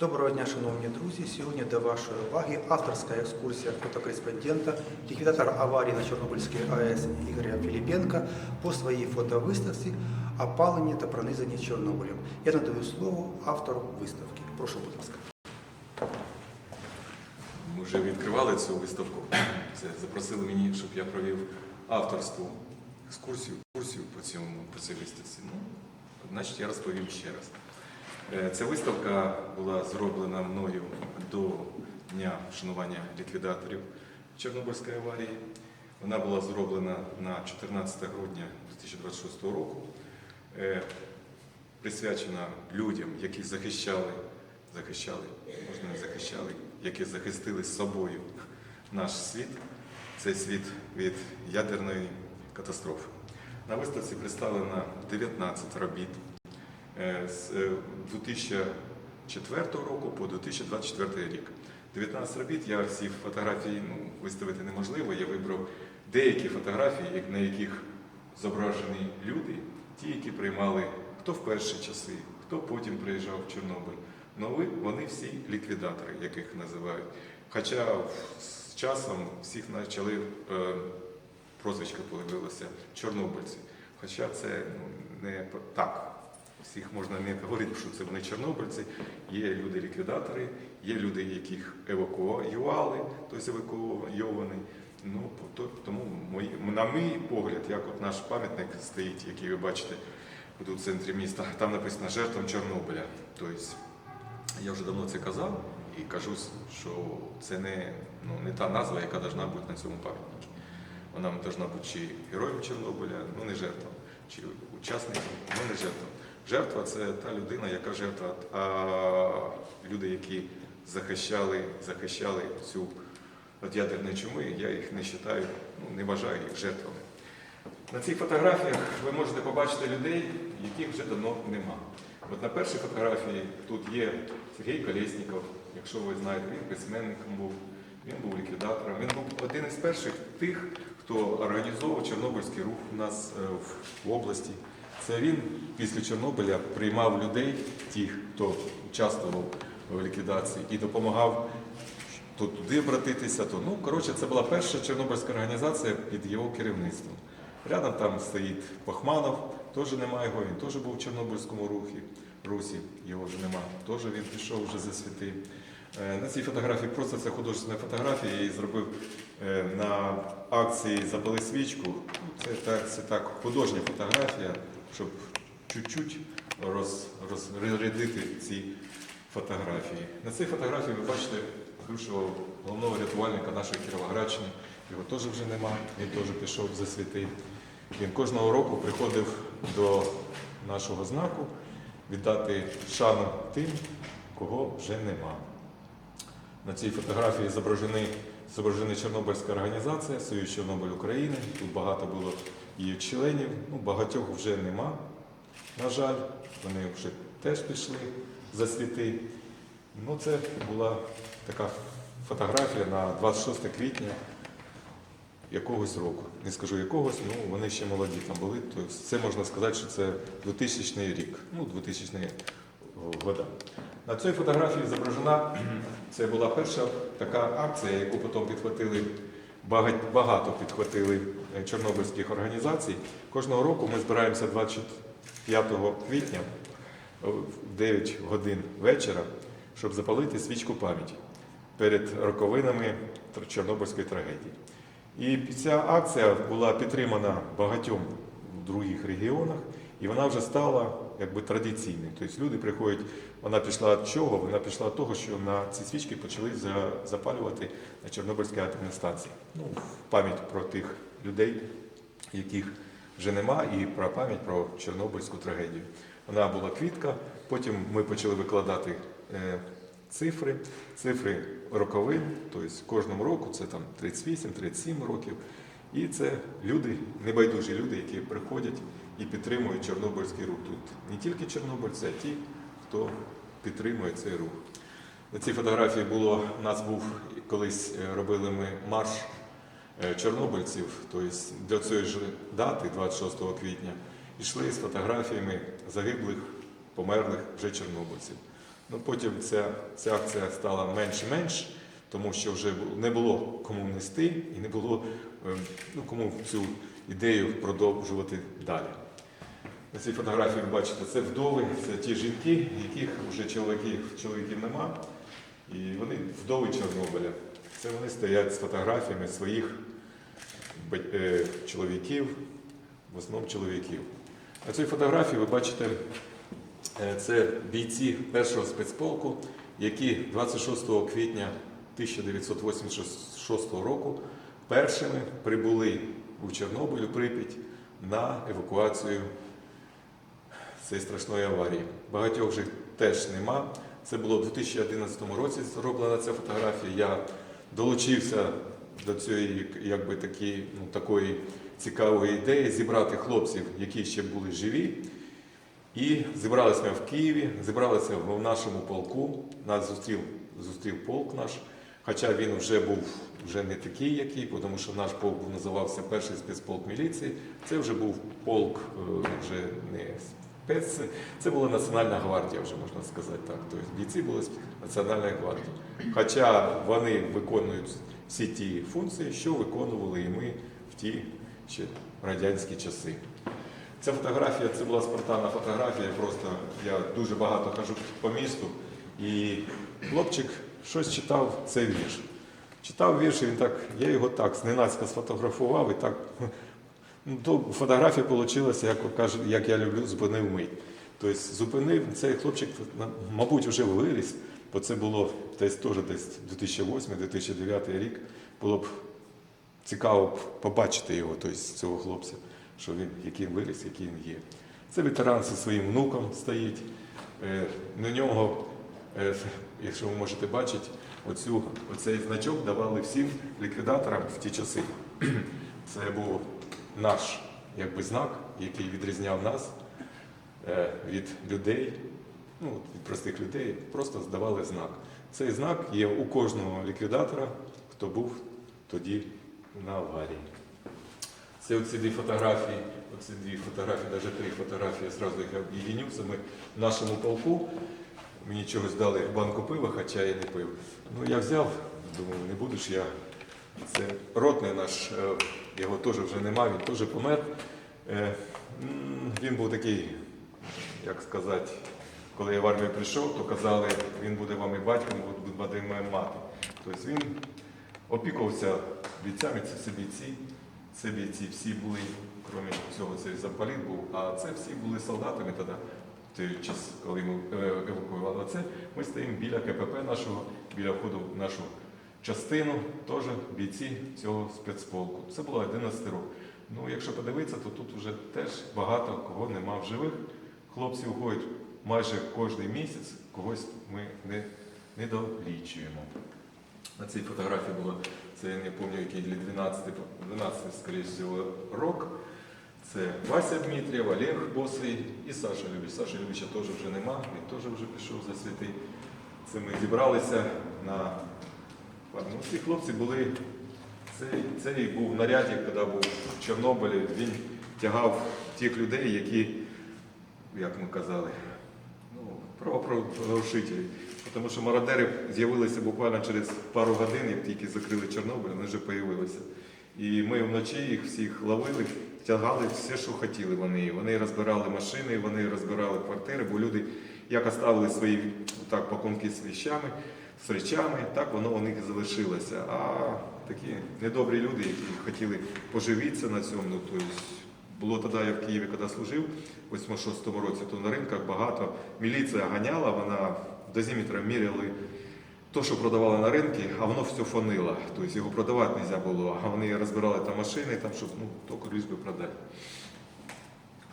Доброго дня, шановні друзі. Сьогодні до вашої уваги авторська екскурсія фотокореспондента, ліквідатора аварії на Чорнобильській АЕС Ігоря Філіпенка по своїй фотовиставці «Опалення та пронизання Чорнобилем. Я надаю слово автору виставки. Прошу, будь ласка. Ми вже відкривали цю виставку. Це запросили мені, щоб я провів авторську екскурсію, екскурсію по цьому по цій виставці. Ну, значить, я розповім ще раз. Е, Ця виставка була зроблена мною до Дня вшанування ліквідаторів Чорнобильської аварії. Вона була зроблена на 14 грудня 2026 року. Е, Присвячена людям, які захищали, захищали, можна захищали, які захистили з собою наш світ, цей світ від ядерної катастрофи. На виставці представлено 19 робіт з е, 2004 року по 2024 рік. 19 робіт, я всі фотографії ну, виставити неможливо. Я вибрав деякі фотографії, на яких зображені люди, ті, які приймали хто в перші часи, хто потім приїжджав в Чорнобиль. Ну, вони всі ліквідатори, яких називають. Хоча з часом всіх почали е, прозвичка появилося чорнобильці. Хоча це ну, не так. Всіх можна не говорити, що це вони чорнобильці. Є люди-ліквідатори, є люди, яких евакуювали, тобто евакуйований. Ну, то- тому мої, на мій погляд, як от наш пам'ятник стоїть, який ви бачите в центрі міста, там написано жертвам Чорнобиля. Тобто я вже давно це казав і кажу, що це не, ну, не та назва, яка повинна бути на цьому пам'ятнику. Вона повинна бути чи героєм Чорнобиля, ну не жертвам, чи учасником, ну не жертвам. Жертва це та людина, яка жертва, а люди, які захищали, захищали цю від ядерної чуми, я їх не вважаю, ну, не вважаю їх жертвами. На цих фотографіях ви можете побачити людей, яких вже давно нема. От на першій фотографії тут є Сергій Колєсніков, якщо ви знаєте, він письменником був, він був ліквідатором. Він був один із перших тих, хто організовував Чорнобильський рух у нас е, в- в області. Це він після Чорнобиля приймав людей, тих, хто участвував в ліквідації, і допомагав то туди обратитися, то ну коротше, це була перша чорнобильська організація під його керівництвом. Рядом там стоїть Бахманов, теж немає його, він теж був в Чорнобильському рухі, русі, його вже нема. Теж він пішов вже за світи. Е, На цій фотографії просто це художня фотографія, я її зробив е, на акції Запали свічку. Це так, це так художня фотографія, щоб чуть-чуть роз, розрядити ці фотографії. На цій фотографії ви бачите бившого головного рятувальника нашої Кіровоградщини. Його теж вже нема, він теж пішов за світи. Він кожного року приходив до нашого знаку віддати шану тим, кого вже нема. На цій фотографії зображена Чорнобильська організація Союз Чорнобиль України. Тут багато було її членів, ну, багатьох вже нема. На жаль, вони вже теж пішли за світи. Ну, це була така фотографія на 26 квітня якогось року. Не скажу якогось, ну вони ще молоді там були. Тобто це можна сказати, що це 2000 рік, ну 2000 года. На цій фотографії зображена, це була перша така акція, яку потім підхватили багато підхватили е, чорнобильських організацій. Кожного року ми збираємося 25 квітня в 9 годин вечора, щоб запалити свічку пам'яті перед роковинами Чорнобильської трагедії. І ця акція була підтримана багатьом в других регіонах, і вона вже стала якби традиційною. Тобто люди приходять, вона пішла від чого? Вона пішла від того, що на ці свічки почали запалювати на Чорнобильській атомній станції. Ну, пам'ять про тих людей, яких вже нема, і про пам'ять про Чорнобильську трагедію. Вона була квітка, потім ми почали викладати е, цифри, цифри роковин, тобто кожному року це там 38-37 років. І це люди, небайдужі люди, які приходять і підтримують Чорнобильський рух. Тут не тільки чорнобильці, а ті, хто підтримує цей рух. На цій фотографії було, у нас був колись е, робили ми марш е, чорнобильців, тобто до цієї ж дати, 26 квітня, йшли з фотографіями загиблих, померлих вже чорнобильців. Ну, потім ця, ця акція стала менш-менш, тому що вже не було кому нести і не було ем, ну, кому цю ідею продовжувати далі. На цій фотографії ви бачите, це вдови, це ті жінки, яких вже чоловіків, чоловіків нема. І вони вдови Чорнобиля. Це вони стоять з фотографіями своїх е, чоловіків, в основному чоловіків. На цій фотографії ви бачите, е, це бійці першого спецполку, які 26 квітня 1986 року першими прибули у Чорнобиль, у Прип'ять на евакуацію цієї страшної аварії. Багатьох вже теж нема. Це було у 2011 році зроблена ця фотографія. Я долучився до цієї якби такі, ну, такої цікавої ідеї зібрати хлопців, які ще були живі. І зібралися ми в Києві, зібралися в нашому полку. Нас зустрів, зустрів полк наш. Хоча він вже був вже не такий, який, тому що наш полк називався перший спецполк міліції. Це вже був полк е, вже не це була Національна гвардія, вже можна сказати так. Тобто бійці були Національної гвардії. Хоча вони виконують всі ті функції, що виконували і ми в ті ще радянські часи. Ця фотографія це була спонтанна фотографія. Просто я дуже багато хожу по місту, і хлопчик щось читав цей вірш. Читав вірш, і він так, я його так зненацька сфотографував, і так то фотографія вийшла, як кажуть, як я люблю, зупинив мить. Тобто зупинив цей хлопчик, мабуть, вже виріс, бо це було десь теж десь 2008-2009 рік. Було б цікаво побачити його, тобто цього хлопця, що він який виріс, який він є. Це ветеран зі своїм внуком стоїть. Е, На нього, е, якщо ви можете бачити, оцю, оцей значок давали всім ліквідаторам в ті часи. Це був наш якби, знак, який відрізняв нас е, від людей, ну, від простих людей, просто здавали знак. Цей знак є у кожного ліквідатора, хто був тоді на аварії. Це оці дві фотографії, оці дві фотографії, навіть три фотографії, я зразу їх об'єдню. Це ми в нашому полку. Мені чогось дали банку пива, хоча я не пив. Ну я взяв, думаю, не буду я. Це ротний наш, е, його теж вже нема, він теж помер. Е, Він був такий, як сказати, коли я в армію прийшов, то казали, він буде вам і батьком, буде моя мати. Тобто він опікувався бійцями, це всі бійці. Це бійці всі були, крім цього, цей замполіт був, а це всі були солдатами тоді, час, коли ми е, евакуювали. Це ми стоїмо біля КПП нашого, біля входу в нашу частину, теж бійці цього спецполку. Це було 11 років. Ну, якщо подивитися, то тут вже теж багато кого нема в живих. Хлопці уходять майже кожен місяць, когось ми не, не долічуємо. На цій фотографії було, це я не пам'ятаю, який для 12, 12 скоріше всього, рок. Це Вася Дмитрієв, Олег Босий і Саша Любич. Саша Любича теж вже нема, він теж вже пішов за світи. Це ми зібралися на ну, ці хлопці були. Цей, цей був в наряді, коли був в Чорнобилі. Він тягав тих людей, які, як ми казали, ну, правопорушителі. Тому що мародери з'явилися буквально через пару годин, як тільки закрили Чорнобиль, вони вже з'явилися. І ми вночі їх всіх ловили, тягали все, що хотіли вони. Вони розбирали машини, вони розбирали квартири, бо люди як оставили свої так, пакунки з віщами, з речами, так воно у них і залишилося. А такі недобрі люди, які хотіли поживитися на цьому, ну, тобто було тоді, я в Києві, коли служив, у 86-му році, то на ринках багато міліція ганяла, вона дозиметром міряли то, що продавали на ринку, а воно все фонило. Тобто його продавати не можна було, а вони розбирали там машини, там, щоб ну, тільки би продати.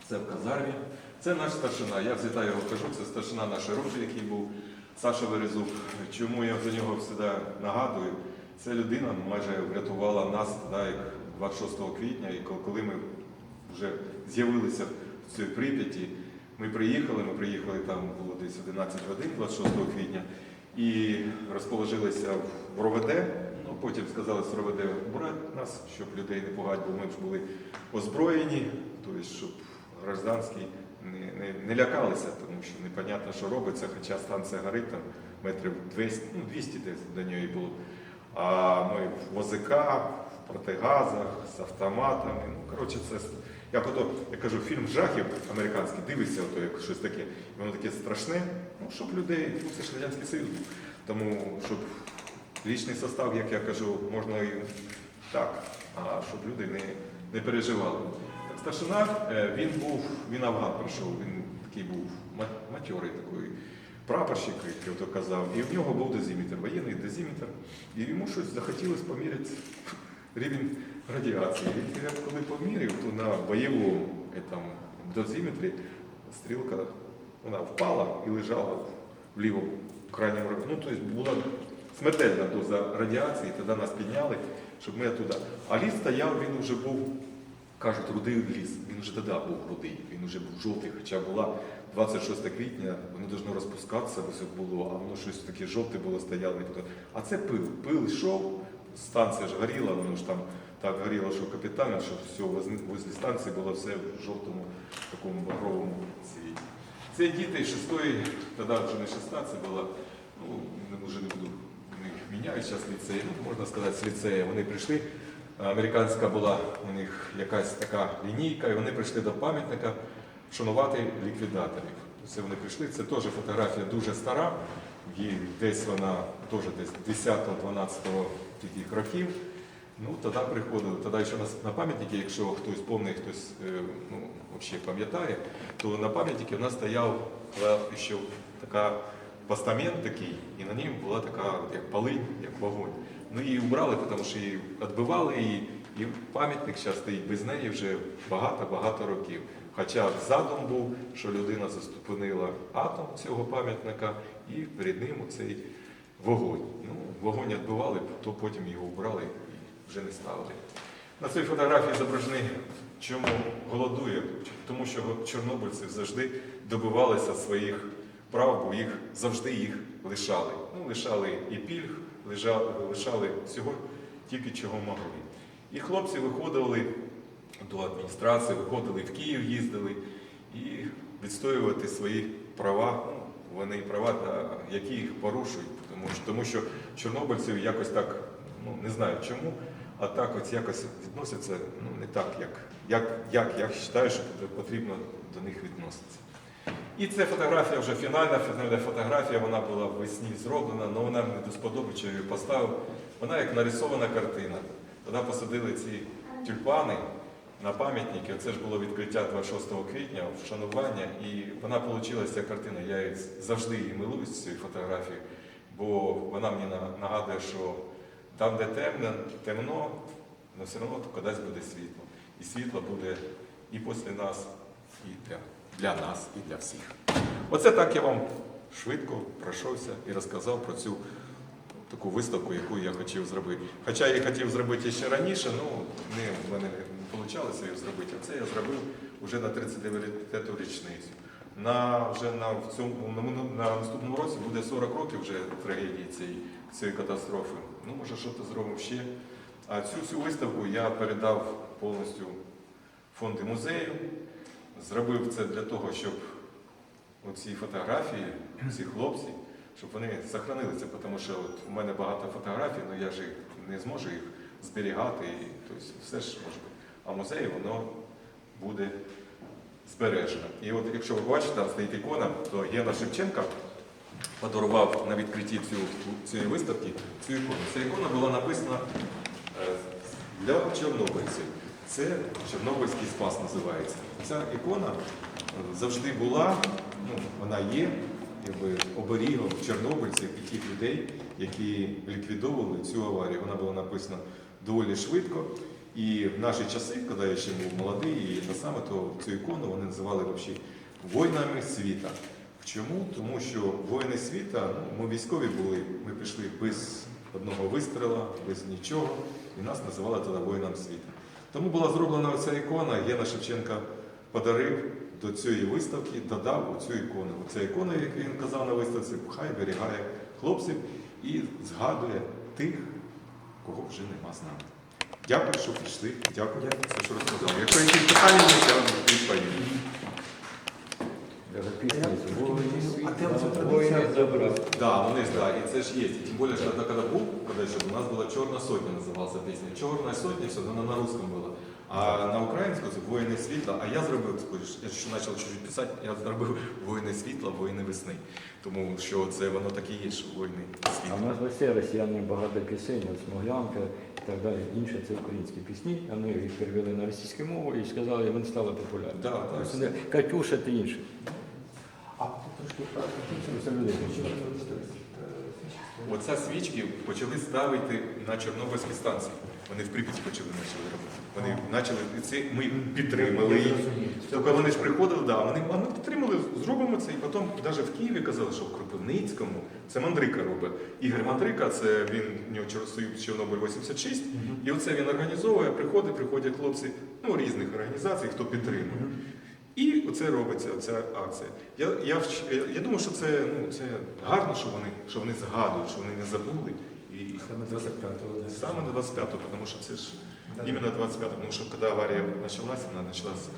Це в казармі. Це наш старшина. Я завжди його кажу, це старшина нашої роти, який був Саша Березук. Чому я за нього завжди нагадую? Це людина майже врятувала нас тоді, 26 квітня, і коли- ми вже з'явилися в цій Прип'яті. Ми приїхали, ми приїхали там було десь 11 годин 26 квітня і розположилися в РОВД. Ну, потім сказали з РОВД брати нас, щоб людей не пугати, бо ми ж були озброєні, тобто, щоб гражданський не, не, не лякалися, тому що непонятно, що робиться, хоча станція горить там метрів 200, ну 200 десь до нього було. А ми в ОЗК, в протигазах, з автоматами. Ну, коротше, це як ото, я кажу, фільм жахів американський, дивишся, ото як щось таке, і воно таке страшне, ну, щоб людей, ну це ж Радянський Союз. Тому щоб лічний состав, як я кажу, можна і так, а щоб люди не, не переживали. Старшина, е, він був, він Афган пройшов, він такий був ма- матьорий такий прапорщик, як я ото казав, і в нього був дозиметр, воєнний дозиметр, і йому щось захотілося поміряти рівень радіації. Він коли поміряв, то на бойовому е, там, дозиметрі стрілка вона впала і лежала в лівому крайньому. Ну, тобто була смертельна доза радіації, тоді нас підняли, щоб ми туди. А ліс стояв, він вже був, кажуть, рудий ліс. Він вже тоді був рудий, він вже був жовтий, хоча була 26 квітня, воно должно розпускатися, все було, а воно щось таке жовте було, стояло. А це пил. Пил йшов, станція ж горіла, воно ж там так горіло, що капітально, що все возле станції було все в жовтому такому багровому цвіті. Це діти шестої, тоді вже не шеста, це була, ну, вже не буду, їх міняють зараз ліцеї, ну, можна сказати, з ліцею. Вони прийшли, американська була у них якась така лінійка, і вони прийшли до пам'ятника шанувати ліквідаторів. Це вони прийшли, це теж фотографія дуже стара, їй десь вона теж десь 10-12 таких років. Ну, тоді приходили, тоді ще на, пам'ятники, якщо хтось пам'ятає, хтось е, ну, взагалі пам'ятає, то на пам'ятнику в нас стояв ще така постамент такий, і на ній була така як полинь, як вогонь. Ну її убрали, тому що її відбивали, і, і пам'ятник зараз стоїть без неї вже багато-багато років. Хоча задум був, що людина заступинила атом цього пам'ятника, і перед ним оцей вогонь. Ну, вогонь відбивали, то потім його убрали і вже не ставили. На цій фотографії зображений, чому голодує, тому що чорнобильці завжди добивалися своїх прав, бо їх завжди їх лишали. Ну, лишали і пільг, лишали, лишали всього тільки чого могли. І хлопці виходили до адміністрації, виходили в Київ, їздили і відстоювати свої права. Вони права, які їх порушують, тому що, тому що чорнобильців якось так, ну не знаю чому, а так ось якось відносяться ну, не так, як, як, як я вважаю, що потрібно до них відноситися. І це фотографія вже фінальна, фінальна фотографія, вона була весні зроблена, але вона мені до сподоби, її поставив. Вона як нарисована картина. Тоді посадили ці тюльпани на пам'ятники. Це ж було відкриття 26 квітня, вшанування, і вона вийшла ця картина. Я завжди її милуюсь цією фотографією, бо вона мені нагадує, що там, де темно, темно, але все одно кудись буде світло. І світло буде і після нас, і для, для нас, і для всіх. Оце так я вам швидко пройшовся і розказав про цю таку виставку, яку я хотів зробити. Хоча я хотів зробити ще раніше, ну не, в мене не вийшло її зробити. А це я зробив вже на 39-ту річницю. На, вже на, в цьому, на, на наступному році буде 40 років вже трагедії цієї, цієї катастрофи. Ну, може, щось зробимо ще. А цю всю виставку я передав повністю фонди музею. Зробив це для того, щоб оці фотографії, ці хлопці, щоб вони сохранилися, тому що от у мене багато фотографій, але я ж не зможу їх зберігати, і, тобто все ж може бути. А в музеї воно буде збережено. І от якщо ви бачите, там стоїть ікона, то Гена Шевченка подарував на відкритті цю, цієї виставки цю ікону. Ця ікона була написана е, для чорнобильців. Це Чорнобильський спас називається. Ця ікона е, завжди була, ну, вона є якби, оберігом чорнобильців і тих людей, які ліквідовували цю аварію. Вона була написана доволі швидко. І в наші часи, коли я ще був молодий, і те саме, то цю ікону вони називали взагалі воїнами світа. Чому? Тому що воїни світа, ну, ми військові були, ми прийшли без одного вистріла, без нічого, і нас називали тоді воїнам світа. Тому була зроблена ця ікона, Єна Шевченка подарив до цієї виставки, додав оцю ікону. Оця ікона, як він казав на виставці, хай берігає хлопців і згадує тих, кого вже нема з нами. Дякую, що прийшли. Дякую, Дякую. що розказали. Якщо якісь питання, я відповім. Записывается. Воины А ты вот света, это воины традиция- добра. Да, вони ж, да, і це ж є. Тим більше, що я коли був, коли ще у нас була Чорна сотня, називалася пісня. Чорна сотня, все, вона на русском була. А на українську це воїни світла. А я зробив таку, ж- я ще почав чуть-чуть писати, я зробив воїни світла, воїни весни. Тому що це воно так і є, що воїни А в світла. нас в Росії росіяни багато пісень, от Смоглянка і так далі. Інше це українські пісні. Вони їх перевели на російську мову і сказали, вони стали популярними. Да, так. Ось вони, Катюша та інше. Оця свічки почали ставити на Чорнобильській станції. Вони в Прип'яті почали почали робити. Вони почали це ми підтримали їх. Тільки вони ж приходили, да, вони, а ми підтримали, зробимо це. І потім навіть в Києві казали, що в Кропивницькому це Мандрика робить. Ігор Мандрика, це він у нього Союз Чорнобиль 86. І оце він організовує, приходить, приходять хлопці ну, різних організацій, хто підтримує. І оце робиться, ця акція. Я, я, я, думаю, що це, ну, це гарно, що вони, що вони згадують, що вони не забули. І Саме 25-го, да. саме на 25-го, тому що це ж іменно 25-го, тому що коли аварія почалася, вона почалася,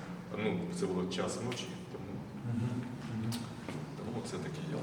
ну, це було час ночі, тому, тому це таке діло.